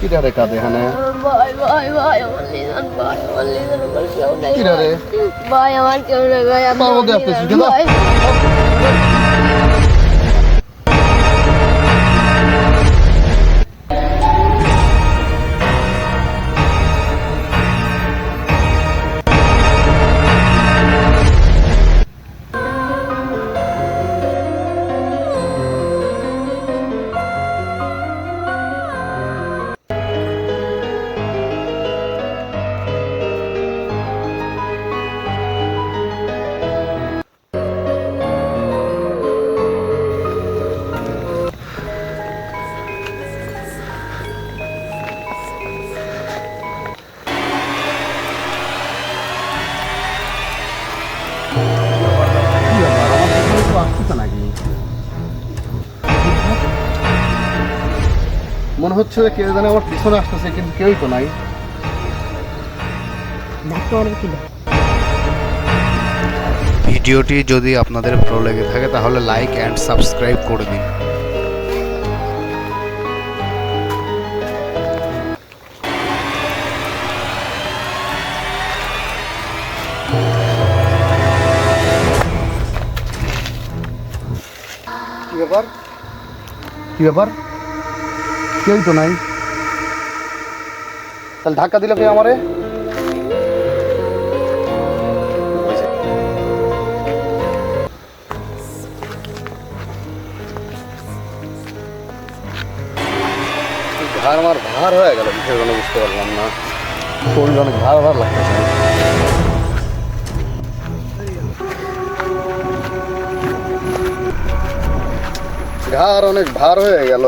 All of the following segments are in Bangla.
কিরা রে কাঁদে হানে? ভাই ভাই ভাই আমার কেউ কিরা রে? ভাই। আমার আসতেছে নাকি? মনে হচ্ছে যে কেউ জানে আমার পিছনে আসতেছে কিন্তু কেউই তো নাই। ভিডিওটি যদি আপনাদের ভালো লেগে থাকে তাহলে লাইক অ্যান্ড সাবস্ক্রাইব করে দিন। ব্যাপার? কি ব্যাপার? কেউই তো নাই। তাহলে ধাক্কা দিল কে আমারে? ঘাড় আমার ভার হয়ে গেল কিসের জন্য বুঝতে পারলাম না। শরীর অনেক ভার ভার লাগতেছে? ঘাড় অনেক ভার হয়ে গেল।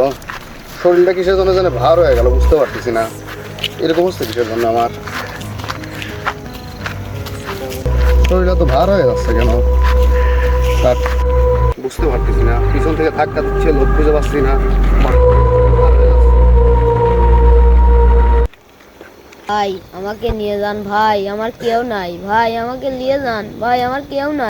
শরীরটা কিসের জন্য যেন ভার হয়ে গেল, বুঝতে পারতেছি না। এরকম হচ্ছে কিসের জন্য আমার? শরীরটা তো ভার হয়ে যাচ্ছে কেন? বুঝতে পারতেছি না। পিছন থেকে ধাক্কা দিচ্ছে, লোক খুঁজে পাচ্ছি না। ভাই, আমাকে নিয়ে যান, ভাই। আমার কেউ নাই। ভাই, আমাকে নিয়ে যান। ভাই, আমার কেউ নাই।